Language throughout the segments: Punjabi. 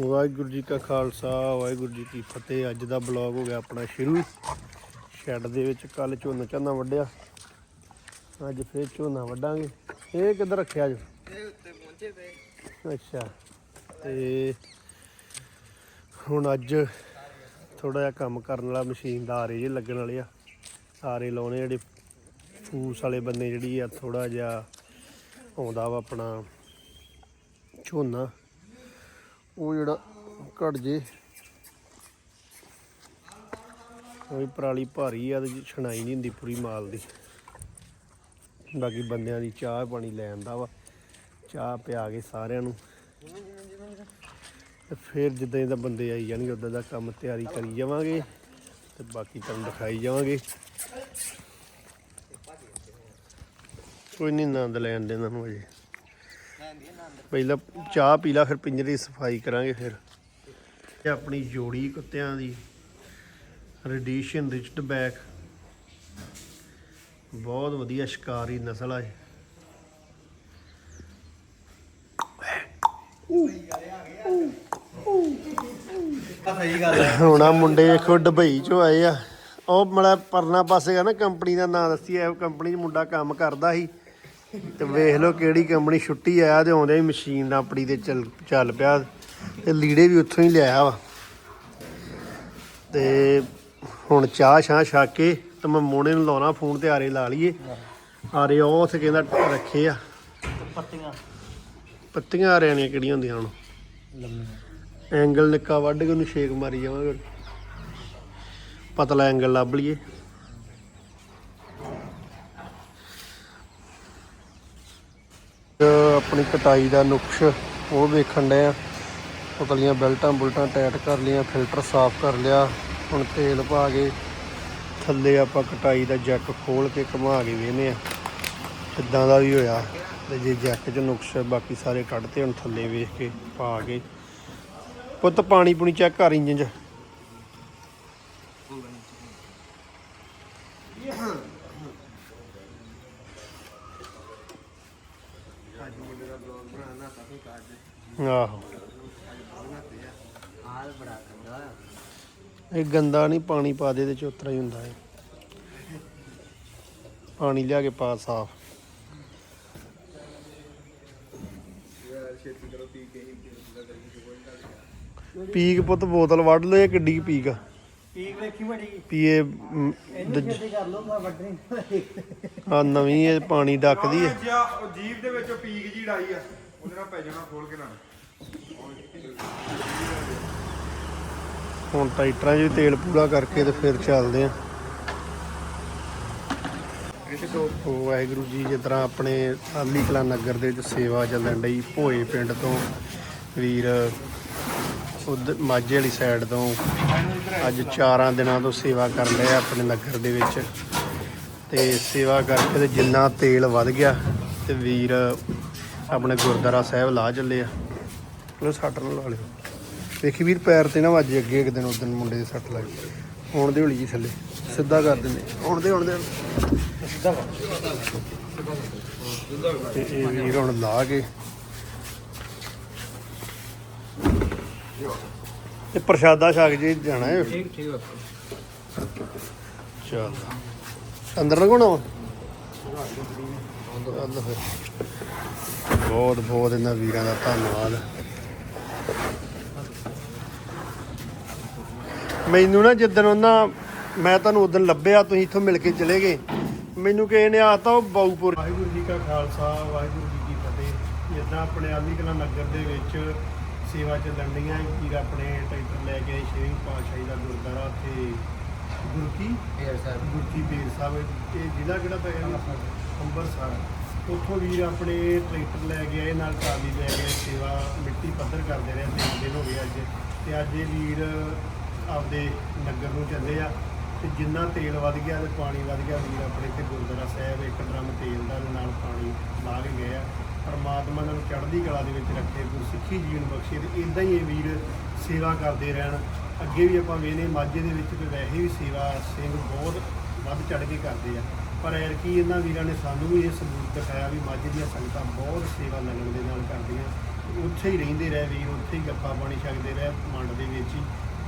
ਵਾਹਿਗੁਰੂ ਜੀ ਕਾ ਖਾਲਸਾ ਵਾਹਿਗੁਰੂ ਜੀ ਕੀ ਫਤਿਹ। ਅੱਜ ਦਾ ਬਲੌਗ ਹੋ ਗਿਆ ਆਪਣਾ ਸ਼ੁਰੂ। ਸ਼ੈੱਡ ਦੇ ਵਿੱਚ ਕੱਲ ਝੋਨਾ ਝਾਨਾ ਵੱਢਿਆ। ਅੱਜ ਫੇਰ ਝੋਨਾ ਵੱਢਾਂਗੇ। ਇਹ ਕਿੱਧਰ ਰੱਖਿਆ ਅੱਜ? ਇਹ ਉੱਤੇ ਪਹੁੰਚੇ ਪਏ। ਅੱਛਾ। ਤੇ ਹੁਣ ਅੱਜ ਥੋੜਾ ਜਿਹਾ ਕੰਮ ਕਰਨ ਵਾਲਾ ਮਸ਼ੀਨ ਦਾ ਆਰੇ ਜੇ ਲੱਗਣ ਵਾਲੇ ਆ। ਆਰੇ ਲਾਉਣੇ ਜਿਹੜੇ ਫੂਸ ਵਾਲੇ ਬੰਨੇ ਜਿਹੜੀ ਆ ਥੋੜਾ ਜਿਹਾ ਆਉਂਦਾ ਵਾ ਆਪਣਾ ਝੋਨਾ। ਉਹ ਜਿਹੜਾ ਘਟ ਜੇ। ਉਹ ਪਰਾਲੀ ਭਾਰੀ ਆ ਤੇ ਛਣਾਈ ਨਹੀਂ ਹੁੰਦੀ ਪੂਰੀ ਮਾਲ ਦੀ। ਬਾਕੀ ਬੰਦਿਆਂ ਦੀ ਚਾਹ ਪਾਣੀ ਲੈ ਆਂਦਾ ਵਾ। ਚਾਹ ਪਿਆ ਕੇ ਸਾਰਿਆਂ ਨੂੰ। ਤੇ ਫਿਰ ਜਿੱਦਾਂ ਦਾ ਬੰਦੇ ਆਈ ਜਾਣਗੇ, ਉਦਾਂ ਦਾ ਕੰਮ ਤਿਆਰੀ ਕਰੀ ਜਾਵਾਂਗੇ। ਤੇ ਬਾਕੀ ਤੁਹਾਨੂੰ ਦਿਖਾਈ ਜਾਵਾਂਗੇ। ਕੋਈ ਨਹੀਂ ਆਨੰਦ ਲੈਣ ਦੇ ਇਹਨਾਂ ਨੂੰ ਅਜੇ। ਪਹਿਲਾਂ ਚਾਹ ਪੀ ਲਾ, ਫਿਰ ਪਿੰਜਰੇ ਦੀ ਸਫ਼ਾਈ ਕਰਾਂਗੇ ਫਿਰ। ਇਹ ਆਪਣੀ ਜੋੜੀ ਕੁੱਤਿਆਂ ਦੀ ਰੈਡੀਸ਼ਨ ਰਿਚਡ ਬੈਕ ਬਹੁਤ ਵਧੀਆ ਸ਼ਿਕਾਰੀ ਨਸਲ ਆ ਇਹ। ਹੁਣ ਆ ਮੁੰਡੇ ਦੇਖੋ ਦੁਬਈ ਚੋਂ ਆਏ ਆ। ਉਹ ਮੜਾ ਪਰਨਾ ਪਾਸੇ ਆ ਨਾ, ਕੰਪਨੀ ਦਾ ਨਾਂ ਦੱਸੀ ਐ ਕੰਪਨੀ 'ਚ ਮੁੰਡਾ ਕੰਮ ਕਰਦਾ ਸੀ। ਤੇ ਵੇਖ ਲਓ ਕਿਹੜੀ ਕੰਪਨੀ ਛੁੱਟੀ ਆਇਆ ਤੇ ਆਉਂਦੇ ਹੀ ਮਸ਼ੀਨ ਆਪਣੀ ਤੇ ਚੱਲ ਚੱਲ ਪਿਆ। ਤੇ ਲੀੜੇ ਵੀ ਉੱਥੋਂ ਹੀ ਲਿਆਇਆ ਵਾ। ਤੇ ਹੁਣ ਚਾਹ ਛਾਂ ਛੱਕ ਕੇ ਤੇ ਮੈਂ ਮੋਣੇ ਨੂੰ ਲਾਉਣਾ ਫੋਨ ਤੇ ਆਰੇ ਲਾ ਲਈਏ। ਆਰੇ ਉਹ ਉੱਥੇ ਕਹਿੰਦਾ ਰੱਖੇ ਆ। ਪੱਤੀਆਂ। ਪੱਤੀਆਂ ਆਰਿਆਂ ਦੀਆਂ ਕਿਹੜੀਆਂ ਹੁੰਦੀਆਂ ਹੁਣ? ਲੰਮੀਆਂ। ਐਂਗਲ ਨਿੱਕਾ ਵੱਢ ਕੇ ਉਹਨੂੰ ਛੇਕ ਮਾਰੀ ਜਾਵਾਂਗੇ। ਪਤਲਾ ਐਂਗਲ ਲੱਭ ਲਈਏ। ਆਪਣੀ ਕਟਾਈ ਦਾ ਨੁਕਸ਼ ਉਹ ਵੇਖਣ ਡਏ ਆ। ਪਤਲੀਆਂ ਬੈਲਟਾਂ ਬੁਲਟਾਂ ਟਾਈਟ ਕਰ ਲਈਆਂ, ਫਿਲਟਰ ਸਾਫ਼ ਕਰ ਲਿਆ। ਹੁਣ ਤੇਲ ਪਾ ਕੇ ਥੱਲੇ ਆਪਾਂ ਕਟਾਈ ਦਾ ਜੈਕ ਖੋਲ ਕੇ ਘੁਮਾ ਕੇ ਵੇਨੇ ਆ। ਕਿੱਦਾਂ ਦਾ ਵੀ ਹੋਇਆ ਤੇ ਜੇ ਜੈਕ 'ਚ ਨੁਕਸ਼ ਬਾਕੀ ਸਾਰੇ ਕੱਢਤੇ ਹੁਣ ਥੱਲੇ ਵੇਖ ਕੇ ਪਾ ਕੇ। ਪੁੱਤ ਪਾਣੀ ਪੂਣੀ ਚੈੱਕ ਕਰ ਇੰਜਨ 'ਚ। ਆਹੋ। ਹਾਲ ਬੜਾ ਕੰਦਾ ਇਹ ਗੰਦਾ ਨਹੀਂ ਪਾਣੀ ਪਾ ਦੇ ਤੇ ਚੋਤਰਾ ਹੀ ਹੁੰਦਾ ਹੈ ਪਾਣੀ ਲਿਆ ਕੇ ਪਾ ਸਾਫ਼। ਪੀਕ ਪੁੱਤ ਬੋਤਲ ਵੱਢ ਲਓ ਇਹ ਕਿੱਡੀ ਕੁ ਪੀਕ ਆ। ਪੀਕ ਵੇਖੀ ਬੜੀ ਪੀਏ ਛੇਤੀ ਕਰ ਲੋ ਮੈਂ ਵੱਢਣੀ ਆ ਨਵੀਂ ਇਹ ਪਾਣੀ ਡੱਕਦੀ ਹੈ ਜੀਭ ਦੇ ਵਿੱਚੋਂ ਪੀਕ ਜੀ ਡਾਈ ਆ। ਉਹਦੇ ਨਾਲ ਪੈ ਜਾਣਾ ਖੋਲ ਕੇ ਨਾਲ। ਹੁਣ ਟਾਈਟਰਾਂ 'ਚ ਵੀ ਤੇਲ ਪੂਰਾ ਕਰਕੇ ਤੇ ਫਿਰ ਚੱਲਦੇ ਆ ਉਹ ਵਾਹਿਗੁਰੂ ਜੀ, ਜਿਸ ਤਰ੍ਹਾਂ ਆਪਣੇ ਆਲੀ ਕਲਾ ਨਗਰ ਦੇ ਵਿੱਚ ਸੇਵਾ ਚੱਲਣ ਡਈ, ਭੋਏ ਪਿੰਡ ਤੋਂ ਵੀਰ ਉਧ ਮਾਝੇ ਵਾਲੀ ਸਾਈਡ ਤੋਂ ਅੱਜ ਚਾਰਾਂ ਦਿਨਾਂ ਤੋਂ ਸੇਵਾ ਕਰ ਰਹੇ ਆ ਆਪਣੇ ਨਗਰ ਦੇ ਵਿੱਚ। ਤੇ ਸੇਵਾ ਕਰਕੇ ਤੇ ਜਿੰਨਾ ਤੇਲ ਵੱਧ ਗਿਆ ਤੇ ਵੀਰ ਆਪਣੇ ਗੁਰਦੁਆਰਾ ਸਾਹਿਬ ਲਾ ਚੱਲੇ ਆ। ਲੋ ਸੱਟ ਨਾਲ ਲਾ ਲਿਓ ਵੇਖੀ ਵੀਰ ਪੈਰ ਤੇ ਨਾ ਵੱਜ ਅੱਗੇ ਇੱਕ ਦਿਨ ਉਦੋਂ ਮੁੰਡੇ ਦੇ ਸੱਟ ਲੱਗ ਗਈ। ਹੁਣ ਦੇ ਹੌਲੀ ਜੀ ਥੱਲੇ। ਸਿੱਧਾ ਕਰ ਦਿੰਦੇ। ਹੁਣ ਦੇ ਹੁਣ ਦੇ। ਸਿੱਧਾ ਤੇ ਇਹ ਵੀਰ ਹੁਣ ਲਾ ਕੇ। ਇਹ ਪ੍ਰਸ਼ਾਦਾ ਛਕ ਜੀ ਜਾਣਾ ਹੈ। ਠੀਕ ਠੀਕ ਚੱਲ ਅੰਦਰ ਲਗਾਉਣਾ ਬਹੁਤ ਬਹੁਤ ਇਹਨਾਂ ਵੀਰਾਂ ਦਾ ਧੰਨਵਾਦ। ਮੈਨੂੰ ਨਾ ਜਿੱਦਣ ਉਹਨਾਂ ਮੈਂ ਤੁਹਾਨੂੰ ਉਦੋਂ ਲੱਭਿਆ ਤੁਸੀਂ ਇੱਥੋਂ ਮਿਲ ਕੇ ਚਲੇ ਗਏ। ਮੈਨੂੰ ਕਿਸੇ ਨੇ ਆਤਾ ਉਹ ਬਾਊਪੁਰ ਵਾਹਿਗੁਰੂ ਜੀ ਕਾ ਖਾਲਸਾ ਵਾਹਿਗੁਰੂ ਜੀ ਕੀ ਫਤਿਹ। ਜਿੱਦਾਂ ਆਪਣੇ ਆਲੀ ਕਲਾ ਨਗਰ ਦੇ ਵਿੱਚ ਸੇਵਾ ਚੱਲਣ ਡੀਆਂ ਵੀਰ ਆਪਣੇ ਟਰੈਕਟਰ ਲੈ ਕੇ ਸ਼ੇਰਿੰਗ ਪਾਤਸ਼ਾਹੀ ਦਾ ਗੁਰਦੁਆਰਾ ਤੇ ਗੁਰਕੀ ਫੇਰ ਸਰ ਗੁਰਕੀ ਪੀਰ ਸਾਹਿਬ ਇਹ ਜ਼ਿਲ੍ਹਾ ਕਿਹੜਾ ਪੈ ਗਿਆ? ਅੰਮ੍ਰਿਤਸਰ ਉੱਥੋਂ ਵੀਰ ਆਪਣੇ ਟਰੈਕਟਰ ਲੈ ਕੇ ਆਏ ਨਾਲ ਟਰਾਲੀ ਲੈ ਕੇ ਸੇਵਾ ਮਿੱਟੀ ਪੱਧਰ ਕਰਦੇ ਰਹੇ ਤਿੰਨ ਦਿਨ ਹੋ ਗਏ ਅੱਜ। ਤੇ ਅੱਜ ਇਹ ਵੀਰ ਆਪਦੇ ਨਗਰ ਨੂੰ ਚੱਲੇ ਆ ਤੇ ਜਿੰਨਾ ਤੇਲ ਵੱਧ ਗਿਆ ਤੇ ਪਾਣੀ ਵੱਧ ਗਿਆ ਵੀਰ ਆਪਣੇ ਤੇ ਗੁਰਦੁਆਰਾ ਸਾਹਿਬ ਇੱਕ ਡਰਮ ਤੇਲ ਦਾ ਨਾਲ ਪਾਣੀ ਲਾ ਕੇ ਗਏ ਆ। ਪਰਮਾਤਮਾ ਨਾਲ ਚੜ੍ਹਦੀ ਕਲਾ ਦੇ ਵਿੱਚ ਰੱਖੇ, ਗੁਰਸਿੱਖੀ ਜੀਵਨ ਬਖਸ਼ੇ ਤੇ ਇਦਾਂ ਹੀ ਇਹ ਵੀਰ ਸੇਵਾ ਕਰਦੇ ਰਹਿਣ। ਅੱਗੇ ਵੀ ਆਪਾਂ ਵੇਨੇ ਮਾਝੇ ਦੇ ਵਿੱਚ ਤੇ ਵੈਸੇ ਵੀ ਸੇਵਾ ਸਿੰਘ ਬਹੁਤ ਵੱਧ ਚੜ੍ਹ ਕੇ ਕਰਦੇ ਆ। ਪਰ ਐਰ ਕੀ ਇਹਨਾਂ ਵੀਰਾਂ ਨੇ ਸਾਨੂੰ ਵੀ ਇਹ ਸਬੂਤ ਦਿਖਾਇਆ ਵੀ ਮਾਝੇ ਦੀਆਂ ਸੰਗਤਾਂ ਬਹੁਤ ਸੇਵਾ ਲਗਨ ਦੇ ਨਾਲ ਕਰਦੀਆਂ। ਉੱਥੇ ਹੀ ਰਹਿੰਦੇ ਰਹੇ ਵੀ ਉੱਥੇ ਹੀ ਗੱਪਾ ਪਾਣੀ ਛਕਦੇ ਰਹੇ, ਮੰਡ ਦੇ ਵਿੱਚ ਹੀ।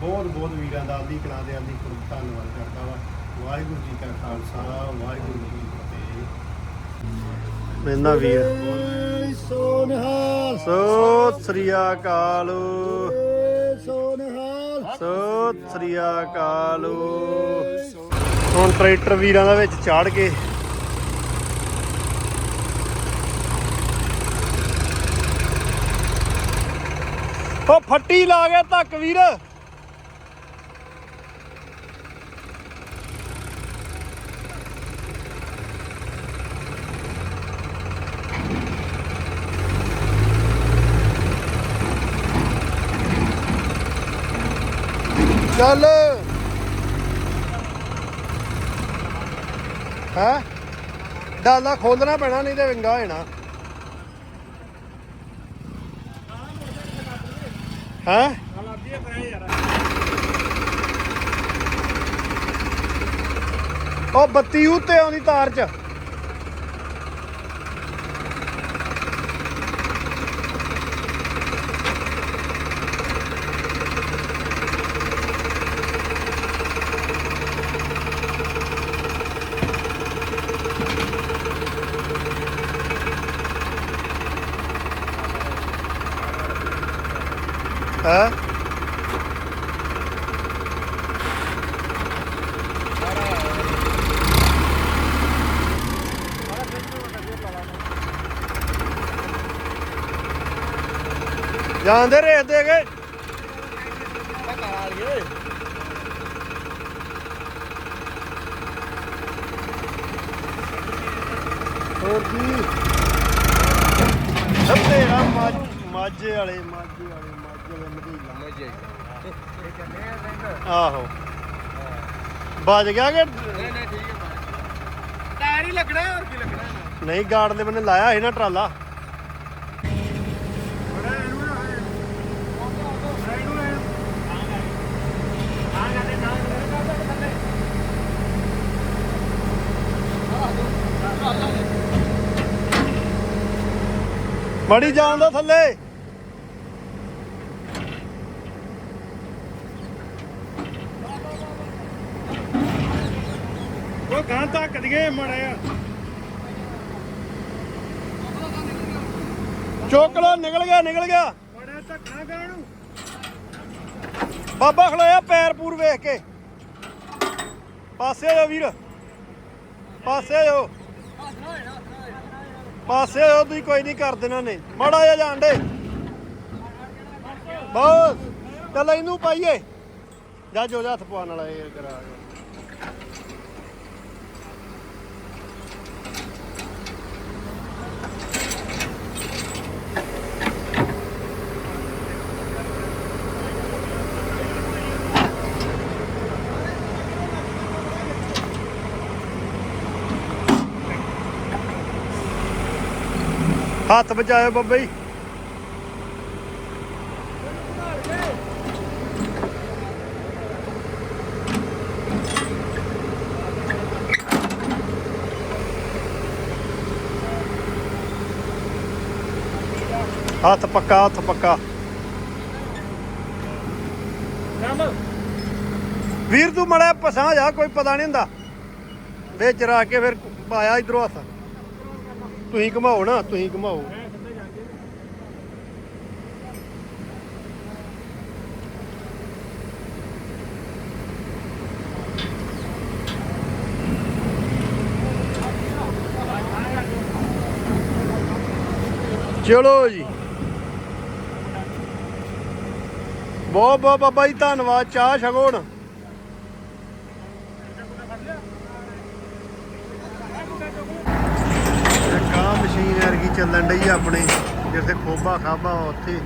ਬਹੁਤ ਬਹੁਤ ਵੀਰਾਂ ਦਾ ਆਦੀ ਕਲਾ ਦੇ ਆਦੀ ਪੁਰਖ ਧੰਨਵਾਦ ਕਰਦਾ ਵਾ। ਵਾਹਿਗੁਰੂ ਜੀ ਕਾ ਖਾਲਸਾ ਵਾਹਿਗੁਰੂ ਜੀ ਕੀ ਫਤਿਹ। ਮੈਨਾਂ ਵੀਰ। ਸੋਨਹਾਲ। ਸਤਿ ਸ੍ਰੀ ਅਕਾਲ। ਸੋਨਹਾਲ। ਸਤਿ ਸ੍ਰੀ ਅਕਾਲ। ਹੁਣ ਟਰੈਕਟਰ ਵੀਰਾਂ ਦਾ ਵਿੱਚ ਚਾੜ ਕੇ। ਉਹ ਫੱਟੀ ਲਾ ਕੇ ਧੱਕ ਵੀਰ। ਚੱਲ ਹੈ? ਡਾਲਾ ਖੋਲਣਾ ਪੈਣਾ, ਨਹੀਂ ਤੇ ਵਿੰਗਾ ਹੋ ਜਾਣਾ ਹੈ? ਉਹ ਬੱਤੀ ਉੱਤੇ ਆਉਂਦੀ ਤਾਰ ਚ ਹੈ ਜਾਂਦੇ ਰੇਸ ਦੇ ਗਏ ਹੋਰ ਕੀ? ਸਭ ਤੇਰਾ ਮੱਝ ਮਾਝੇ ਵਾਲੇ ਮਾਝੇ ਵਾਲੇ ਮਾਝੇ ਵਾਲੇ ਮਧੀਲਾ ਆਹੋ। ਬਚ ਗਿਆ ਕਿ? ਨਹੀਂ ਨਹੀਂ ਠੀਕ ਹੈ ਟਾਇਰ ਹੀ ਲੱਗਣਾ ਹੋਰ ਕੀ ਲੱਗਣਾ ਨਹੀਂ ਗਾਰਡ ਦੇ ਬੰਨੇ ਲਾਇਆ ਸੀ ਨਾ ਟਰਾਲਾ। ਮੜੀ ਜਾਣ ਦਾ ਥੱਲੇ। ਉਹ ਗਾਂ ਤੱਕ ਦੀਏ ਮੜਿਆ ਚੁੱਕ ਲੋ ਨਿਕਲ ਗਿਆ ਨਿਕਲ ਗਿਆ। ਮੜਿਆ ਧੱਕਾ ਗਾਂ ਨੂੰ। ਬਾਬਾ ਖਲੋਇਆ ਪੈਰ ਪੂਰ ਵੇਖ ਕੇ। ਪਾਸੇ ਹੋ ਵੀਰ। ਪਾਸੇ ਹੋ ਪਾਸੇ ਹੋ ਤੁਸੀਂ ਕੋਈ ਨਹੀਂ ਕਰ ਦੇਣਾ ਨੇ। ਮਾੜਾ ਜਿਹਾ ਜਾਣ ਦੇ। ਬਸ, ਚੱਲ ਇਹਨੂੰ ਪਾਈਏ। ਜਾ ਜੋ ਹੱਥ ਪਵਾਉਣ ਵਾਲਾ ਇਹ ਕਰਾ ਹੱਥ ਬਚਾਇਓ ਬੱਬਾ ਜੀ। ਹੱਥ ਪੱਕਾ ਹੱਥ ਪੱਕਾ। ਵੀਰ ਤੂੰ ਮੜਾ ਪਸਾਂ ਜਾ ਕੋਈ ਪਤਾ ਨਹੀਂ ਹੁੰਦਾ। ਵਿੱਚ ਰੱਖ ਕੇ ਫਿਰ ਪਾਇਆ ਇਧਰੋਂ ਹੱਥ। ਤੁਸੀਂ ਘਮਾਓ ਨਾ ਤੁਸੀਂ ਘਮਾਓ। ਚਲੋ ਜੀ। ਬਹੁਤ ਬਹੁਤ ਬਾਬਾ ਜੀ ਧੰਨਵਾਦ ਚਾਹ ਛਕੋ ਖੋਬਾ ਖਾਬਾ ਉੱਥੇ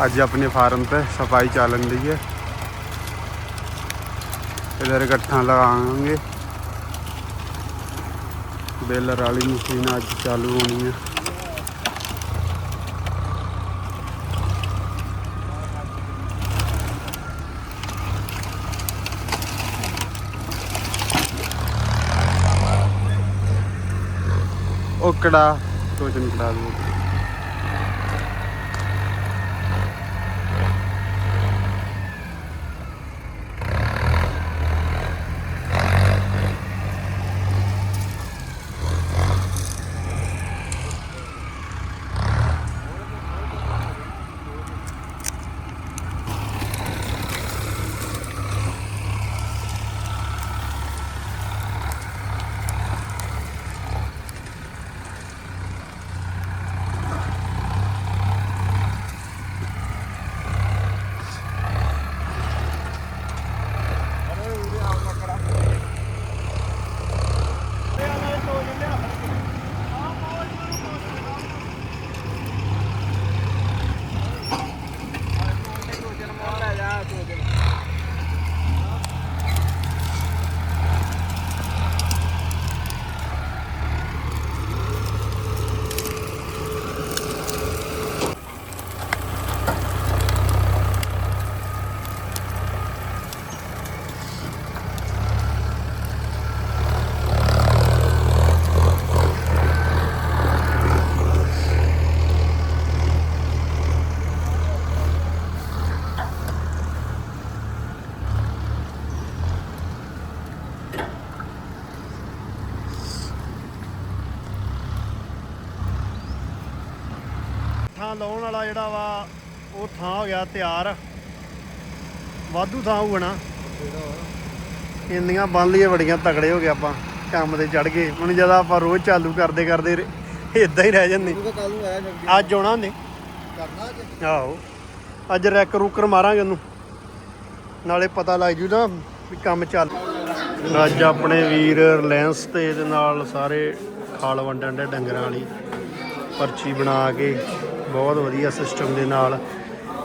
ਅੱਜ ਆਪਣੇ ਫਾਰਮ ਤੇ ਸਫ਼ਾਈ ਚੱਲਣ ਦੀ ਹੈ ਇਧਰ ਗੱਠਾਂ ਲਗਾਵਾਂਗੇ ਬੇਲਰ ਵਾਲੀ ਮਸ਼ੀਨ ਅੱਜ ਚਾਲੂ ਹੋਣੀ ਹੈ ਉਹ ਕੜਾ ਕੁਛ ਨਹੀਂ ਥਾਂ ਲਾਉਣ ਵਾਲਾ ਜਿਹੜਾ ਵਾ ਉਹ ਥਾਂ ਹੋ ਗਿਆ ਤਿਆਰ। ਵਾਧੂ ਥਾਂ ਹੋਣਾ। ਇੰਨੀਆਂ ਬੰਨ ਲਈਏ ਬੜੀਆਂ ਤਕੜੇ ਹੋ ਗਏ ਆਪਾਂ। ਕੰਮ ਤੇ ਚੜ ਗਏ। ਹੁਣ ਜਦ ਆਪਾਂ ਰੋਜ਼ ਚਾਲੂ ਕਰਦੇ ਕਰਦੇ ਇਦਾਂ ਹੀ ਰਹਿ ਜਾਂਦੇ। ਅੱਜ ਆਉਣਾ ਨੇ ਆਹੋ। ਅੱਜ ਰੈਕ ਰੂਕਰ ਮਾਰਾਂਗੇ ਉਹਨੂੰ। ਨਾਲੇ ਪਤਾ ਲੱਗ ਜੂ ਨਾ ਵੀ ਕੰਮ ਚੱਲ ਅੱਜ ਆਪਣੇ ਵੀਰ ਰਿਲਾਇੰਸ ਤੇ ਇਹਦੇ ਨਾਲ ਸਾਰੇ ਖਾਲ ਵੰਡਣ ਦੇ ਡੰਗਰਾਂ ਵਾਲੀ ਪਰਚੀ ਬਣਾ ਕੇ ਬਹੁਤ ਵਧੀਆ ਸਿਸਟਮ ਦੇ ਨਾਲ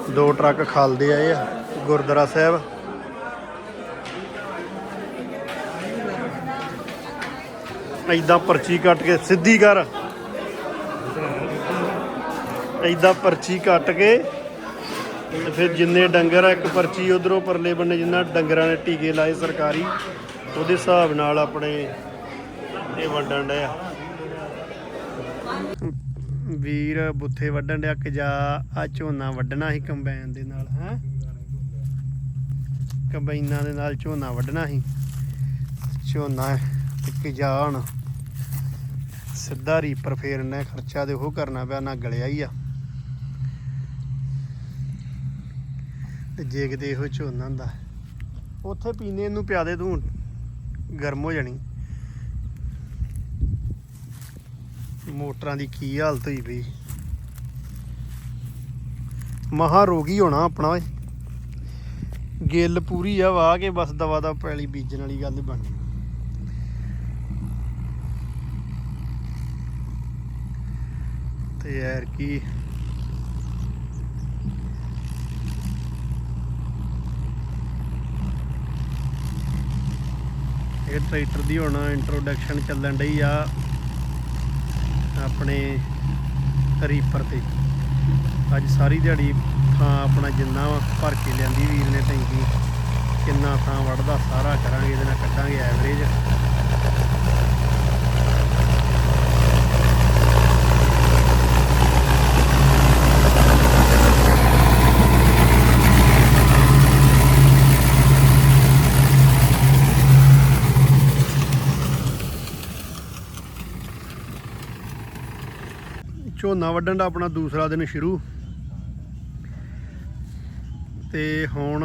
ਦੋ ਟਰੱਕ ਖਾਲਦੇ ਆਏ ਆ, ਗੁਰਦੁਆਰਾ ਸਾਹਿਬ। ਐਦਾਂ ਪਰਚੀ ਕੱਟ ਕੇ ਸਿੱਧੀ ਕਰ। ਐਦਾਂ ਪਰਚੀ ਕੱਟ ਕੇ ਤੇ ਫਿਰ ਜਿੰਨੇ ਡੰਗਰ ਆ, ਇੱਕ ਪਰਚੀ ਉਧਰੋਂ ਪਰਲੇ ਬੰਨੇ ਜਿੰਨਾ ਡੰਗਰਾਂ ਨੇ ਟੀਕੇ ਲਾਏ ਸਰਕਾਰੀ, ਉਹਦੇ ਹਿਸਾਬ ਨਾਲ ਆਪਣੇ ਇਹ ਵੰਡਣ ਡਿਆ ਵੀਰ ਬੁੱਥੇ ਵੱਢਣ ਡਿਆ ਕਿ ਜਾ ਆ ਝੋਨਾ ਵੱਢਣਾ ਸੀ ਕੰਬਾਈਨ ਦੇ ਨਾਲ, ਹੈ? ਕੰਬਾਈਨਾਂ ਦੇ ਨਾਲ ਝੋਨਾ ਵੱਢਣਾ ਸੀ। ਝੋਨਾ ਕਿ ਜਾ ਹੁਣ ਸਿੱਧਾ ਰੀਪਰ ਫੇਰਨਾ, ਖਰਚਾ ਤੇ ਉਹ ਕਰਨਾ ਪਿਆ, ਨਾ ਗਲਿਆ ਹੀ ਆ। ਤੇ ਜੇ ਕਿਤੇ ਇਹੋ ਝੋਨਾ ਹੁੰਦਾ, ਉੱਥੇ ਪੀਨੇ ਨੂੰ ਪਿਆਦੇ ਤੂੰ, ਗਰਮ ਹੋ ਜਾਣੀ। ਮੋਟਰਾਂ ਦੀ ਕੀ ਹਾਲਤ ਹੋਈ ਪਈ। ਮਹਾ ਰੋਗੀ ਹੋਣਾ ਆਪਣਾ ਓਏ। ਗਿੱਲ ਪੂਰੀ ਆ, ਵਾਹ ਕੇ ਬਸ ਦਵਾ ਦਾ ਪੈਲੀ ਬੀਜਣ ਵਾਲੀ ਗੱਲ ਬਣ ਬਣਨੀ ਤੇ ਯਾਰ ਕੀ। ਇਹ ਟਰੈਕਟਰ ਦੀ ਹੁਣ ਇੰਟਰੋਡਕਸ਼ਨ ਚੱਲਣ ਡਈ ਆ। ਆਪਣੇ ਰੀਪਰ ਤੇ। ਅੱਜ ਸਾਰੀ ਦਿਹਾੜੀ ਥਾਂ ਆਪਣਾ ਜਿੰਨਾ ਭਰ ਕੇ ਲਿਆਂਦੀ ਵੀਰ ਨੇ ਟੈਂਕੀ ਕਿੰਨਾ ਥਾਂ ਵੜਦਾ ਸਾਰਾ ਕਰਾਂਗੇ, ਇਹਦੇ ਨਾਲ ਕੱਢਾਂਗੇ ਐਵਰੇਜ ਝੋਨਾ ਵੱਢਣ ਦਾ ਆਪਣਾ ਦੂਸਰਾ ਦਿਨ ਸ਼ੁਰੂ। ਤੇ ਹੁਣ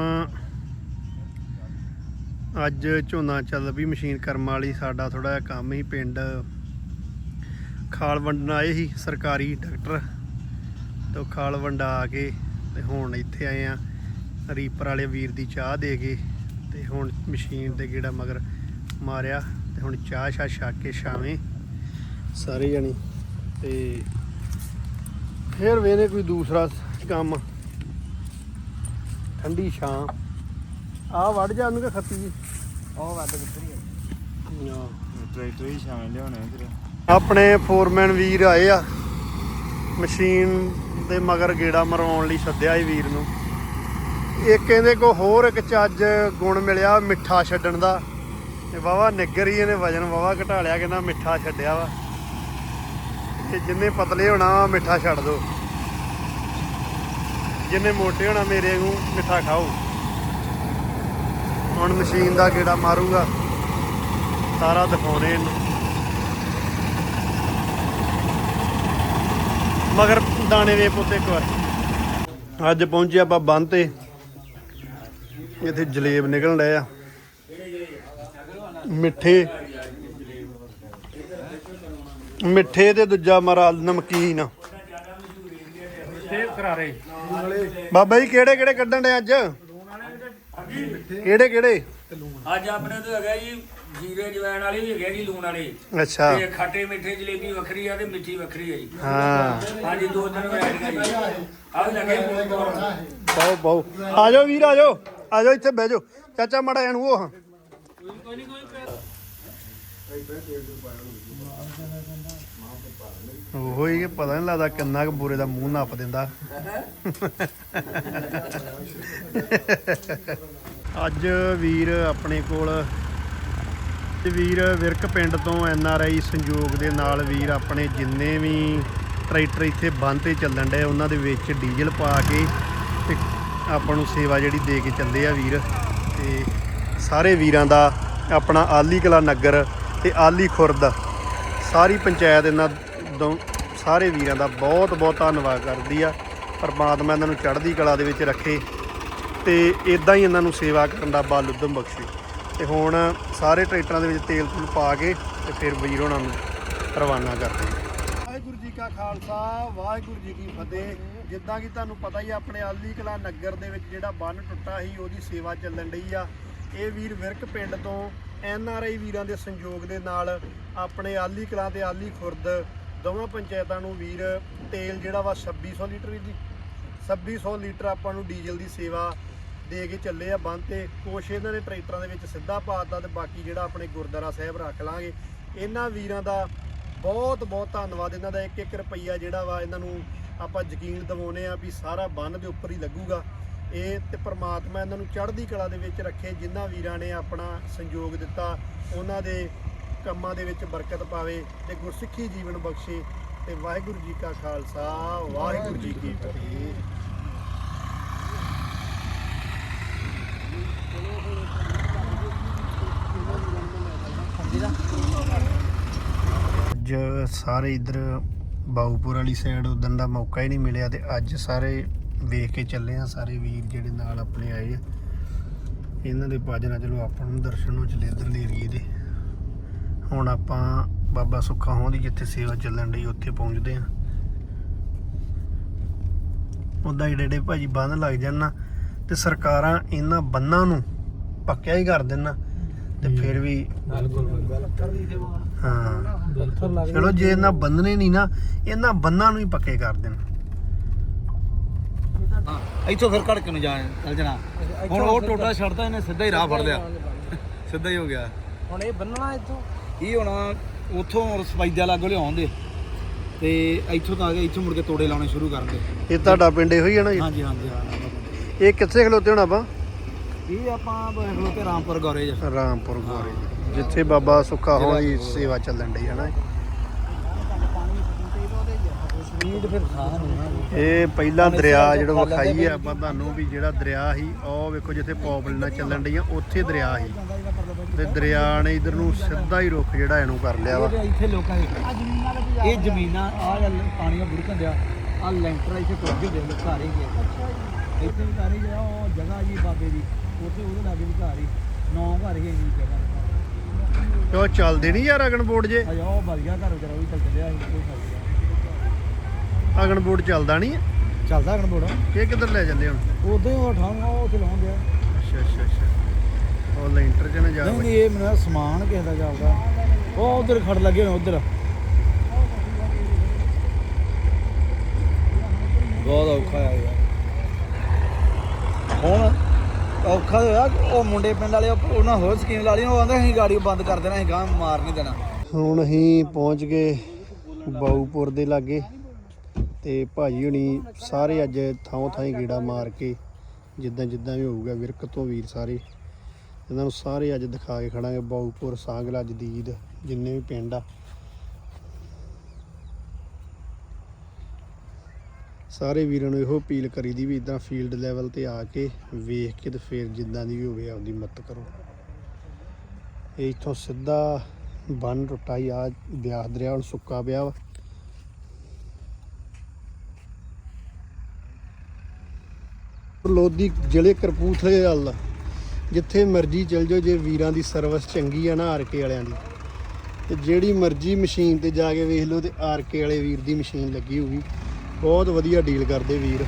ਅੱਜ ਝੋਨਾ ਚੱਲ ਵੀ ਮਸ਼ੀਨ ਕਰਮ ਵਾਲੀ ਸਾਡਾ ਥੋੜਾ ਜਿਹਾ ਕੰਮ ਹੀ ਪਿੰਡ ਖਾਲ ਵੰਡਣ ਆਏ ਸੀ, ਸਰਕਾਰੀ ਡਾਕਟਰ। ਤੇ ਉਹ ਖਾਲ ਵੰਡਾ ਕੇ ਤੇ ਹੁਣ ਇੱਥੇ ਆਏ ਆ, ਰੀਪਰ ਵਾਲੇ ਵੀਰ ਦੀ ਚਾਹ ਦੇ ਕੇ ਤੇ ਹੁਣ ਮਸ਼ੀਨ ਤੇ ਗੇੜਾ ਮਗਰ ਮਾਰਿਆ ਤੇ ਹੁਣ ਚਾਹ ਛਾ ਛੱਕ ਕੇ ਛਾਵੇਂ। ਸਾਰੇ ਜਣੇ ਤੇ ਫਿਰ ਵੇਨੇ ਕੋਈ ਦੂਸਰਾ ਕੰਮ। ਠੰਡੀ ਛਾਂ। ਆ ਵੜ ਜਾ ਉਹਨੂੰ ਕਿ ਖੱਤੀ ਜੀ? ਉਹ ਵੱਧ ਕਿੱਥੇ ਟਰੈਕਟਰ ਹੀ। ਸ਼ਾਮਲ ਲਿਆਉਣੇ ਫਿਰ। ਆਪਣੇ ਫੋਰਮੈਨ ਵੀਰ ਆਏ ਆ। ਮਸ਼ੀਨ ਦੇ ਮਗਰ ਗੇੜਾ ਮਰਵਾਉਣ ਲਈ ਸੱਦਿਆ ਸੀ ਵੀਰ ਨੂੰ। ਇੱਕ ਕਹਿੰਦੇ ਕੋ ਹੋਰ ਇੱਕ ਚੱਜ ਗੁਣ ਮਿਲਿਆ ਮਿੱਠਾ ਛੱਡਣ ਦਾ। ਤੇ ਵਾਵਾ ਨਿੱਗਰ ਹੀ ਇਹਨੇ ਵਜਨ ਵਾਵਾ ਘਟਾ ਲਿਆ ਕਹਿੰਦਾ ਮਿੱਠਾ ਛੱਡਿਆ ਵਾ। ਤੇ ਜਿੰਨੇ ਪਤਲੇ ਹੋਣਾ ਮਿੱਠਾ ਛੱਡ ਦੋ। ਜਿੰਨੇ ਮੋਟੇ ਹੋਣਾ, ਮੇਰੇ ਵਾਂਗੂ ਮਿੱਠਾ ਖਾਓ। ਹੁਣ ਮਸ਼ੀਨ ਦਾ ਗੇੜਾ ਮਾਰੂਗਾ। ਸਾਰਾ ਦਿਖਾਉਣੇ ਇਹਨੂੰ। ਮਗਰ ਦਾਣੇ ਦੇ ਪੁੱਤੇ ਇੱਕ ਵਾਰ। ਅੱਜ ਪਹੁੰਚੇ ਆਪਾਂ ਬੰਨ ਤੇ। ਇੱਥੇ ਜਲੇਬ ਨਿਕਲਣ ਡਏ ਆ। ਮਿੱਠੇ ਮਿੱਠੇ ਤੇ ਦੂਜਾ ਮਰਾ ਨਮਕੀਨ। ਬਾਬਾ ਜੀ ਕਿਹੜੇ ਕਿਹੜੇ ਕੱਢਣ ਡੇ ਅੱਜ? ਕਿਹੜੇ ਕਿਹੜੇ? ਅੱਜ ਆਪਣੇ ਤੋਂ ਹੈਗਾ ਜੀ ਜੀਰੇ ਜਵੈਣ ਵਾਲੀ ਵੀ ਹੈਗਾ ਜੀ ਲੂਣ ਵਾਲੀ। ਅੱਛਾ। ਤੇ ਖੱਟੇ ਮਿੱਠੇ ਜਲੇਬੀ ਵੱਖਰੀ ਆ ਤੇ ਮਿੱਠੀ ਵੱਖਰੀ ਆ ਜੀ। ਹਾਂ। ਹਾਂਜੀ ਦੋ ਤਿੰਨ ਵੈਰਾਈਟੀਆਂ ਜੀ। ਆਹ ਲੱਗੇ ਬਹੁ ਬਹੁ। ਆ ਜਾਓ ਵੀਰ ਆ ਜਾਓ। ਆ ਜਾਓ ਇੱਥੇ ਬਹਿ ਜਾਓ। ਚਾਚਾ ਮੜਾ ਇਹਨੂੰ ਉਹ ਹਾਂ। ਉਹ ਹੀ ਕਿ ਪਤਾ ਨਹੀਂ ਲੱਗਦਾ ਕਿੰਨਾ ਕੁ ਬੂਰੇ ਦਾ ਮੂੰਹ ਨੱਪ ਦਿੰਦਾ। ਅੱਜ ਵੀਰ ਆਪਣੇ ਕੋਲ, ਤੇ ਵੀਰ ਵਿਰਕ ਪਿੰਡ ਤੋਂ ਐਨ ਆਰ ਆਈ ਸੰਯੋਗ ਦੇ ਨਾਲ ਵੀਰ ਆਪਣੇ ਜਿੰਨੇ ਵੀ ਟਰੈਕਟਰ ਇੱਥੇ ਬੰਦ ਤੇ ਚੱਲਣ ਡੇ ਉਹਨਾਂ ਦੇ ਵਿੱਚ ਡੀਜ਼ਲ ਪਾ ਕੇ ਤੇ ਆਪਾਂ ਨੂੰ ਸੇਵਾ ਜਿਹੜੀ ਦੇ ਕੇ ਚੱਲੇ ਆ ਵੀਰ। ਤੇ ਸਾਰੇ ਵੀਰਾਂ ਦਾ ਆਪਣਾ ਆਲੀ ਕਲਾ ਨਗਰ ਤੇ ਆਲੀ ਖੁਰਦ, ਸਾਰੀ ਪੰਚਾਇਤ ਇਹਨਾਂ ਤੋਂ ਸਾਰੇ ਵੀਰਾਂ ਦਾ ਬਹੁਤ ਬਹੁਤ ਧੰਨਵਾਦ ਕਰਦੀ ਆ। ਪਰਮਾਤਮਾ ਇਹਨਾਂ ਨੂੰ ਚੜ੍ਹਦੀ ਕਲਾ ਦੇ ਵਿੱਚ ਰੱਖੇ ਤੇ ਇਦਾਂ ਹੀ ਇਹਨਾਂ ਨੂੰ ਸੇਵਾ ਕਰਨ ਦਾ ਬਲ ਉਦਮ ਬਖਸ਼ੇ। ਤੇ ਹੁਣ ਸਾਰੇ ਟਰੈਕਟਰਾਂ ਦੇ ਵਿੱਚ ਤੇਲ ਤੂਲ ਪਾ ਕੇ ਤੇ ਫਿਰ ਵੀਰ ਉਹਨਾਂ ਨੂੰ ਰਵਾਨਾ ਕਰਦੇ ਵਾਹਿਗੁਰੂ ਜੀ ਕਾ ਖਾਲਸਾ ਵਾਹਿਗੁਰੂ ਜੀ ਕੀ ਫਤਿਹ। ਜਿੱਦਾਂ ਕਿ ਤੁਹਾਨੂੰ ਪਤਾ ਹੀ ਆ, ਆਪਣੇ ਆਲੀ ਕਲਾ ਨਗਰ ਦੇ ਵਿੱਚ ਜਿਹੜਾ ਬੰਨ ਟੁੱਟਾ ਸੀ ਉਹਦੀ ਸੇਵਾ ਚੱਲਣ ਡਈ ਆ। ਇਹ ਵੀਰ ਵਿਰਕ ਪਿੰਡ ਤੋਂ ਐਨ ਆਰ ਆਈ ਵੀਰਾਂ ਦੇ ਸੰਯੋਗ ਦੇ ਨਾਲ ਆਪਣੇ ਆਲੀ ਕਲਾ ਤੇ ਆਲੀ ਖੁਰਦ ਦੋਵਾਂ ਪੰਚਾਇਤਾਂ ਨੂੰ ਵੀਰ, ਤੇਲ ਜਿਹੜਾ ਵਾ 2600 ਲੀਟਰ ਦੀ 2600 ਲੀਟਰ ਆਪਾਂ ਨੂੰ ਡੀਜ਼ਲ ਦੀ ਸੇਵਾ ਦੇ ਕੇ ਚੱਲੇ ਆ ਬੰਦ ਤੇ ਕੁਛ ਇਹਨਾਂ ਨੇ ਟਰੈਕਟਰਾਂ ਦੇ ਵਿੱਚ ਸਿੱਧਾ ਪਾਤਾ ਤੇ ਬਾਕੀ ਜਿਹੜਾ ਆਪਣੇ ਗੁਰਦੁਆਰਾ ਸਾਹਿਬ ਰੱਖ ਲਾਂਗੇ। ਇਹਨਾਂ ਵੀਰਾਂ ਦਾ ਬਹੁਤ ਬਹੁਤ ਧੰਨਵਾਦ। ਇਹਨਾਂ ਦਾ ਇੱਕ ਇੱਕ ਰੁਪਈਆ ਜਿਹੜਾ ਵਾ ਇਹਨਾਂ ਨੂੰ ਆਪਾਂ ਯਕੀਨ ਦਿਵਾਉਨੇ ਆ ਵੀ ਸਾਰਾ ਬੰਨ ਦੇ ਉੱਪਰ ਹੀ ਲੱਗੂਗਾ। ਇਹ ਤੇ ਪ੍ਰਮਾਤਮਾ ਇਹਨਾਂ ਨੂੰ ਚੜ੍ਹਦੀ ਕਲਾ ਦੇ ਵਿੱਚ ਰੱਖੇ, ਜਿਨ੍ਹਾਂ ਵੀਰਾਂ ਨੇ ਆਪਣਾ ਸੰਯੋਗ ਦਿੱਤਾ, ਉਹਨਾਂ ਦੇ ਕੰਮਾਂ ਦੇ ਵਿੱਚ ਬਰਕਤ ਪਾਵੇ ਤੇ ਗੁਰਸਿੱਖੀ ਜੀਵਨ ਬਖਸ਼ੇ ਤੇ ਵਾਹਿਗੁਰੂ ਜੀ ਕਾ ਖਾਲਸਾ, ਵਾਹਿਗੁਰੂ ਜੀ ਕੀ ਫਤਿਹ। ਅੱਜ ਸਾਰੇ ਇਧਰ ਬਾਉਪੁਰ ਵਾਲੀ ਸਾਈਡ ਉਦਣ ਦਾ ਮੌਕਾ ਹੀ ਨਹੀਂ ਮਿਲਿਆ ਤੇ ਅੱਜ ਸਾਰੇ ਵੇਖ ਕੇ ਚੱਲੇ ਆ, ਸਾਰੇ ਵੀਰ ਜਿਹੜੇ ਨਾਲ ਆਪਣੇ ਆਏ ਆ। ਇਹਨਾਂ ਦੇ ਭਜਨਾ ਚਲੋ ਆਪਾਂ ਨੂੰ ਦਰਸ਼ਨ ਹੋ ਚਲੇ ਇਧਰਲੇ ਏਰੀਏ ਦੇ। ਹੁਣ ਆਪਾਂ ਬਾਬਾ ਸੁੱਖਾ ਹੋਂ ਦੀ ਜਿੱਥੇ ਸੇਵਾ ਚੱਲਣ ਡਈ ਉੱਥੇ ਪਹੁੰਚਦੇ ਆ ਉਦਾਂ ਹੀ ਡੇਡੇ ਭਾਜੀ ਬੰਨ ਲੱਗ ਜਾਣ ਤੇ ਸਰਕਾਰਾਂ ਇਹਨਾਂ ਬੰਨਾਂ ਨੂੰ ਪੱਕਿਆ ਹੀ ਕਰ ਦੇਣ ਤੇ ਫਿਰ ਵੀ ਹਾਂ। ਚਲੋ ਜੇ ਇਹਨਾਂ ਬੰਨਣੇ ਨਹੀਂ ਨਾ ਇਹਨਾਂ ਬੰਨਾਂ ਨੂੰ ਹੀ ਪੱਕੇ ਕਰ ਦੇਣ। ਇੱਥੋਂ ਫਿਰ ਕੜਕ ਨੂੰ ਜਾਣ ਚੱਲ ਜਾਣਾ। ਹੁਣ ਉਹ ਟੋਟਾ ਛੱਡਦਾ ਇਹਨੇ ਸਿੱਧਾ ਹੀ ਰਾਹ ਫੜ ਲਿਆ। ਸਿੱਧਾ ਹੀ ਹੋ ਗਿਆ। ਹੁਣ ਇਹ ਬੰਨਣਾ ਇੱਥੋਂ। ਇਹ ਹੁਣ ਉੱਥੋਂ ਸਪਾਈਦਿਆ ਲਾਗੋ ਲਿਆਉਣ ਦੇ ਤੇ ਇੱਥੋਂ ਤਾਂ ਆ ਕੇ ਇੱਥੋਂ ਮੁੜ ਕੇ ਤੋੜੇ ਲਾਉਣੇ ਸ਼ੁਰੂ ਕਰ ਦੇ। ਇਹ ਤੁਹਾਡਾ ਪਿੰਡ ਇਹੋ ਹੀ ਹੈ ਨਾ ਜੀ? ਹਾਂਜੀ ਹਾਂਜੀ ਹਾਂ ਇਹ ਕਿੱਥੇ ਖਲੋਤੇ ਹੁਣ ਆਪਾਂ? ਇਹ ਆਪਾਂ ਲਓ ਤੇ ਰਾਮਪੁਰ ਗੌਰੇ ਚ ਰਾਮਪੁਰ ਗੋਰੇ ਜਿੱਥੇ ਬਾਬਾ ਸੁੱਖਾ ਹੋਂ ਦੀ ਸੇਵਾ ਚੱਲਣ ਡਈ ਹੈ ਨਾ। ਸਪੀਡ ਫਿਰ ਖਾਨ ਹੋਣਾ ਇਹ ਪਹਿਲਾ ਦਰਿਆ ਜਿਹੜਾ ਵਿਖਾਈ ਹੈ ਆਪਾਂ ਤੁਹਾਨੂੰ ਵੀ ਜਿਹੜਾ ਦਰਿਆ ਸੀ ਉਹ ਵੇਖੋ ਜਿੱਥੇ ਪੌਪਲਣਾ ਚੱਲਣ ਡਈਆਂ ਉੱਥੇ ਦਰਿਆ ਸੀ। ਤੇ ਦਰਿਆ ਨੇ ਇਧਰ ਨੂੰ ਸਿੱਧਾ ਹੀ ਰੁੱਖ ਜਿਹੜਾ ਇਹਨੂੰ ਕਰ ਲਿਆ ਵਾ। ਇੱਥੇ ਲੋਕਾਂ ਦੇ ਇਹ ਜ਼ਮੀਨਾਂ ਆ ਪਾਣੀ ਦਾ ਬੁੜਕਣ ਦਿਆ ਆ ਲੈਂਟਰ ਇੱਥੇ ਟੁੱਟ ਗਏ ਲਓ ਘਰ ਹੀ ਗਏ। ਇੱਥੇ ਵੀ ਘਰ ਹੀ ਗਿਆ ਉਹ ਜਗ੍ਹਾ ਜੀ ਬਾਬੇ ਦੀ ਉੱਥੇ ਉਹਦੇ ਲਾਗੇ ਵੀ ਘਰ ਹੀ। ਨੌ ਘਰ ਹੀ ਇੰਨੀ ਜਗ੍ਹਾ। ਉਹ ਚੱਲਦੇ ਨਹੀਂ ਯਾਰ ਅਗਨ ਬੋਰਡ ਜੇ? ਅਜਾ ਉਹ ਵੱਜ ਗਿਆ ਘਰ ਵਿਚਾਰਾ ਵੀ ਚੱਲ ਚੱਲਿਆ ਸੀ ਉਹ ਫਸ ਗਿਆ। ਅਗਨ ਬੋਰਡ ਚੱਲਦਾ ਨਹੀਂ? ਚੱਲਦਾ ਬੋੜਾ ਇਹ ਕਿੱਧਰ ਲੈ ਚੱਲੇ ਹੁਣ? ਉਦੋਂ ਹੀ ਉਹ ਅੱਛਾ ਅੱਛਾ ਉਹ ਲੈਂਟਰ ਚ ਨਾ ਜਾ ਨਹੀਂ ਨਹੀਂ ਇਹ ਮੇਰਾ ਸਮਾਨ ਕਿਸੇ ਦਾ ਚੱਲਦਾ। ਉਹ ਉਧਰ ਖੜ ਲੱਗੇ ਹੋਏ ਉਧਰ। ਬਹੁਤ ਔਖਾ ਆ ਯਾਰ। ਹੁਣ ਔਖਾ ਹੋਇਆ ਉਹ ਮੁੰਡੇ ਪਿੰਡ ਵਾਲੇ ਉਹ- ਉਹਨਾਂ ਹੋਰ ਸਕੀਮ ਲਾ ਲਈ ਉਹ ਆਂਦੇ ਅਸੀਂ ਗਾੜੀ ਬੰਦ ਕਰ ਦੇਣਾ ਅਸੀਂ ਗਾਂ ਮਾਰ ਨਹੀਂ ਦੇਣਾ। ਹੁਣ ਅਸੀਂ ਪਹੁੰਚ ਗਏ ਬਾਊਪੁਰ ਦੇ ਲਾਗੇ ਤੇ ਭਾਜੀ ਹੁਣੀ ਸਾਰੇ ਅੱਜ ਥਾਂ ਥਾਂ ਗੇੜਾ ਮਾਰ ਕੇ ਜਿੱਦਾਂ ਜਿੱਦਾਂ ਵੀ ਹੋਊਗਾ ਵਿਰਕ ਤੋਂ ਵੀਰ ਸਾਰੇ। ਇਹਨਾਂ ਨੂੰ ਸਾਰੇ ਅੱਜ ਦਿਖਾ ਕੇ ਖੜਾਂਗੇ, ਬਾਊਪੁਰ, ਸਾਂਗਲਾ, ਜਦੀਦ, ਜਿੰਨੇ ਵੀ ਪਿੰਡ ਆ। ਸਾਰੇ ਵੀਰਾਂ ਨੂੰ ਇਹੋ ਅਪੀਲ ਕਰੀਦੀ ਵੀ ਇਦਾਂ ਫੀਲਡ ਲੈਵਲ ਤੇ ਆ ਕੇ ਵੇਖ ਕੇ ਤੇ ਫਿਰ ਜਿੱਦਾਂ ਦੀ ਵੀ ਹੋਵੇ ਆਪਦੀ ਮਦਦ ਕਰੋ। ਇਹ ਇੱਥੋਂ ਸਿੱਧਾ ਬੰਨ ਟੁੱਟਾ ਹੀ ਆ, ਬਿਆਸ ਦਰਿਆ ਹੁਣ ਸੁੱਕਾ ਪਿਆ ਵਾ। ਲੋਧੀ ਜ਼ਿਲ੍ਹੇ ਕਰਪੂਥਲੇ ਵੱਲ। ਜਿੱਥੇ ਮਰਜ਼ੀ ਚਲ ਜਾਓ, ਜੇ ਵੀਰਾਂ ਦੀ ਸਰਵਿਸ ਚੰਗੀ ਆ ਨਾ ਆਰਕੇ ਵਾਲਿਆਂ ਦੀ। ਤੇ ਜਿਹੜੀ ਮਰਜ਼ੀ ਮਸ਼ੀਨ ਤੇ ਜਾ ਕੇ ਵੇਖ ਲਓ ਤੇ ਆਰਕੇ ਵਾਲੇ ਵੀਰ ਦੀ ਮਸ਼ੀਨ ਲੱਗੀ ਹੋਊਗੀ। ਬਹੁਤ ਵਧੀਆ ਡੀਲ ਕਰਦੇ ਵੀਰ।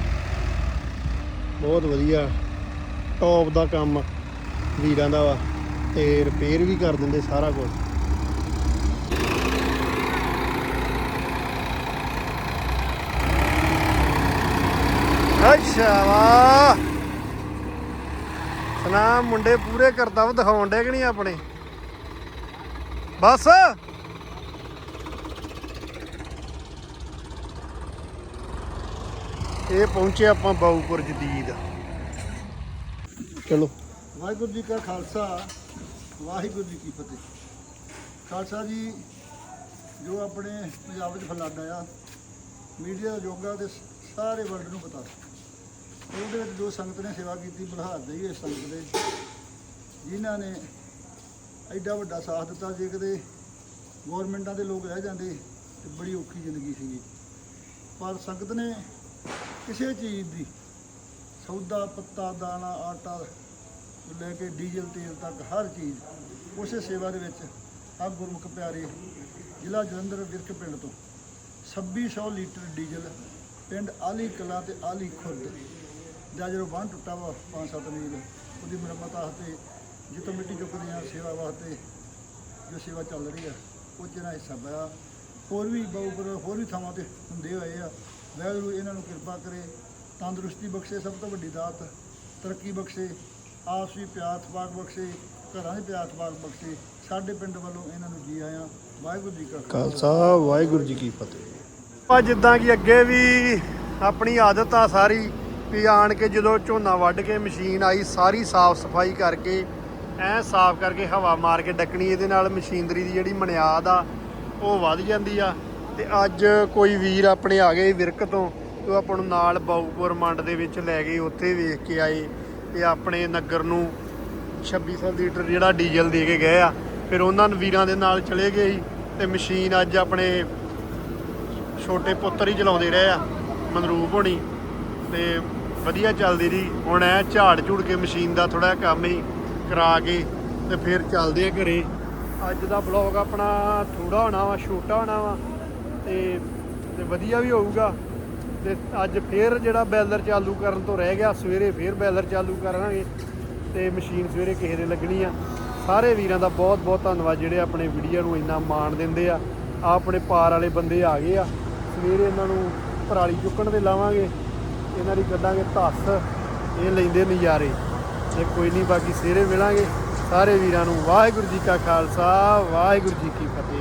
ਬਹੁਤ ਵਧੀਆ। ਟੌਪ ਦਾ ਕੰਮ ਵੀਰਾਂ ਦਾ ਵਾ। ਤੇ ਰਿਪੇਅਰ ਵੀ ਕਰ ਦਿੰਦੇ ਸਾਰਾ ਕੁਝ ਅੱਛਾ ਵਾ। ਸਨਾਮ ਮੁੰਡੇ ਪੂਰੇ ਕਰਦਾ ਵਾ ਦਿਖਾਉਣ ਡੇ ਕਿ ਨਹੀਂ ਆਪਣੇ? ਬਸ। ਇਹ ਪਹੁੰਚੇ ਆਪਾਂ ਬਾਊਪੁਰ ਜਦੀਦ। ਚਲੋ। ਵਾਹਿਗੁਰੂ ਜੀ ਕਾ ਖਾਲਸਾ ਵਾਹਿਗੁਰੂ ਜੀ ਕੀ ਫਤਿਹ। ਖਾਲਸਾ ਜੀ ਜੋ ਆਪਣੇ ਪੰਜਾਬ ਵਿੱਚ ਫਲੱਡ ਆਇਆ ਮੀਡੀਆ ਦਾ ਯੋਗਾ ਤੇ ਸਾਰੇ ਵਰਲਡ ਨੂੰ ਪਤਾ। ਉਹਦੇ ਵਿੱਚ ਦੋ ਸੰਗਤ ਨੇ ਸੇਵਾ ਕੀਤੀ, ਬਲਹਾਰ ਦੇ ਹੀ ਇਸ ਸੰਗਤ ਦੇ। ਜਿਨ੍ਹਾਂ ਨੇ ਐਡਾ ਵੱਡਾ ਸਾਥ ਦਿੱਤਾ, ਜੇ ਕਿਤੇ ਗਵਰਨਮੈਂਟਾਂ ਦੇ ਲੋਕ ਰਹਿ ਜਾਂਦੇ, ਤੇ ਬੜੀ ਔਖੀ ਜ਼ਿੰਦਗੀ ਸੀਗੀ। ਪਰ ਸੰਗਤ ਨੇ ਕਿਸੇ ਚੀਜ਼ ਦੀ ਸੌਦਾ, ਪੱਤਾ, ਦਾਣਾ, ਆਟਾ ਲੈ ਕੇ ਡੀਜ਼ਲ, ਤੇਲ ਤੱਕ ਹਰ ਚੀਜ਼ ਉਸੇ ਸੇਵਾ ਦੇ ਵਿੱਚ ਆ ਗੁਰਮੁਖ ਪਿਆਰੇ ਜ਼ਿਲ੍ਹਾ ਜਲੰਧਰ ਵਿਰਕ ਪਿੰਡ ਤੋਂ। 2600 ਲੀਟਰ ਡੀਜ਼ਲ ਪਿੰਡ ਆਲੀ ਕਲਾ ਤੇ ਆਲੀ ਖੁਰਦ ਦਾ ਜਦੋਂ ਬੰਨ ਟੁੱਟਾ ਵਾ 5-7 ਮੀਲ ਉਹਦੀ ਮੁਰੰਮਤ ਵਾਸਤੇ ਜਿੱਥੋਂ ਮਿੱਟੀ ਚੁੱਕਦੇ ਆ ਸੇਵਾ ਵਾਸਤੇ ਜੋ ਸੇਵਾ ਚੱਲ ਰਹੀ ਆ ਉਹ ਇਹਨਾਂ ਹਿੱਸਾ ਪਾਇਆ। ਹੋਰ ਵੀ ਬਹੁਪਰ ਹੋਰ ਵੀ ਥਾਵਾਂ ਤੇ ਹੁੰਦੇ ਹੋਏ ਆ। ਵਾਹਿਗੁਰੂ ਇਹਨਾਂ ਨੂੰ ਕਿਰਪਾ ਕਰੇ ਤੰਦਰੁਸਤੀ ਬਖਸ਼ੇ ਸਭ ਤੋਂ ਵੱਡੀ ਦਾਤ ਤਰੱਕੀ ਬਖਸ਼ੇ ਆਪਸੀ ਪਿਆਰ ਤਬਾਕ ਬਖਸ਼ੇ ਘਰਾਂ ਦੇ ਪਿਆਰ ਤਬਾਕ ਬਖਸ਼ੇ ਸਾਡੇ ਪਿੰਡ ਵੱਲੋਂ ਇਹਨਾਂ ਨੂੰ ਜੀ ਆਇਆਂ। ਵਾਹਿਗੁਰੂ ਜੀ ਕਾ ਖਾਲਸਾ। ਵਾਹਿਗੁਰੂ ਜੀ ਕੀ ਫਤਿਹ। ਆ ਜਿੱਦਾਂ ਕਿ ਅੱਗੇ ਵੀ ਆਪਣੀ ਆਦਤ ਆ ਸਾਰੀ ਵੀ ਆਣ ਕੇ ਜਦੋਂ ਝੋਨਾ ਵੱਢ ਕੇ ਮਸ਼ੀਨ ਆਈ, ਸਾਰੀ ਸਾਫ਼ ਸਫ਼ਾਈ ਕਰਕੇ, ਐ ਸਾਫ਼ ਕਰਕੇ ਹਵਾ ਮਾਰ ਕੇ ਡੱਕਣੀ, ਇਹਦੇ ਨਾਲ ਮਸ਼ੀਨਰੀ ਦੀ ਜਿਹੜੀ ਮਨਿਆਦ ਆ, ਉਹ ਵੱਧ ਜਾਂਦੀ ਆ। ਤੇ ਅੱਜ ਕੋਈ ਵੀਰ ਆਪਣੇ ਆ ਗਏ ਵਿਰਕ ਤੋਂ ਉਹ ਆਪਾਂ ਨੂੰ ਨਾਲ ਬਾਊਪੁਰ ਮੰਡ ਦੇ ਵਿੱਚ ਲੈ ਗਏ, ਉੱਥੇ ਵੇਖ ਕੇ ਆਏ ਤੇ ਆਪਣੇ ਨਗਰ ਨੂੰ 2600 ਲੀਟਰ ਜਿਹੜਾ ਡੀਜ਼ਲ ਦੇ ਕੇ ਗਏ ਆ। ਫਿਰ ਉਹਨਾਂ ਨੂੰ ਵੀਰਾਂ ਦੇ ਨਾਲ ਚਲੇ ਗਏ ਸੀ ਤੇ ਮਸ਼ੀਨ ਅੱਜ ਆਪਣੇ ਛੋਟੇ ਪੁੱਤਰ ਹੀ ਚਲਾਉਂਦੇ ਰਹੇ ਆ, ਮਨਰੂਪ ਹੋਣੀ। ਤੇ ਵਧੀਆ ਚੱਲਦੀ ਰਹੀ। ਹੁਣ ਐ ਝਾੜ ਝੂੜ ਕੇ ਮਸ਼ੀਨ ਦਾ ਥੋੜਾ ਕੰਮ ਹੀ ਕਰਾ ਕੇ ਤੇ ਫਿਰ ਚੱਲਦੇ ਆ ਘਰੇ। ਅੱਜ ਦਾ ਬਲੌਗ ਆਪਣਾ ਥੋੜਾ ਹੋਣਾ ਵਾ, ਛੋਟਾ ਹੋਣਾ ਵਾ ਤੇ ਤੇ ਵਧੀਆ ਵੀ ਹੋਊਗਾ। ਤੇ ਅੱਜ ਫੇਰ ਜਿਹੜਾ ਬੈਲਰ ਚਾਲੂ ਕਰਨ ਤੋਂ ਰਹਿ ਗਿਆ, ਸਵੇਰੇ ਫੇਰ ਬੈਲਰ ਚਾਲੂ ਕਰਾਂਗੇ ਤੇ ਮਸ਼ੀਨ ਸਵੇਰੇ ਕਿਸੇ ਦੇ ਲੱਗਣੀ ਆ। ਸਾਰੇ ਵੀਰਾਂ ਦਾ ਬਹੁਤ ਬਹੁਤ ਧੰਨਵਾਦ, ਜਿਹੜੇ ਆਪਣੇ ਵੀਡੀਓ ਨੂੰ ਇੰਨਾ ਮਾਣ ਦਿੰਦੇ ਆ। ਆ ਆਪਣੇ ਪਾਰ ਵਾਲੇ ਬੰਦੇ ਆ ਗਏ ਆ। ਸਵੇਰੇ ਇਹਨਾਂ ਨੂੰ ਪਰਾਲੀ ਚੁੱਕਣ ਦੇ ਲਾਵਾਂਗੇ। ਇਹਨਾਂ ਦੀ ਕੱਢਾਂਗੇ ਧੱਸ, ਇਹ ਲੈਂਦੇ ਨਜ਼ਾਰੇ। ਤੇ ਕੋਈ ਨਹੀਂ, ਬਾਕੀ ਸਵੇਰੇ ਮਿਲਾਂਗੇ। ਸਾਰੇ ਵੀਰਾਂ ਨੂੰ ਵਾਹਿਗੁਰੂ ਜੀ ਕਾ ਖਾਲਸਾ, ਵਾਹਿਗੁਰੂ ਜੀ ਕੀ ਫਤਿਹ।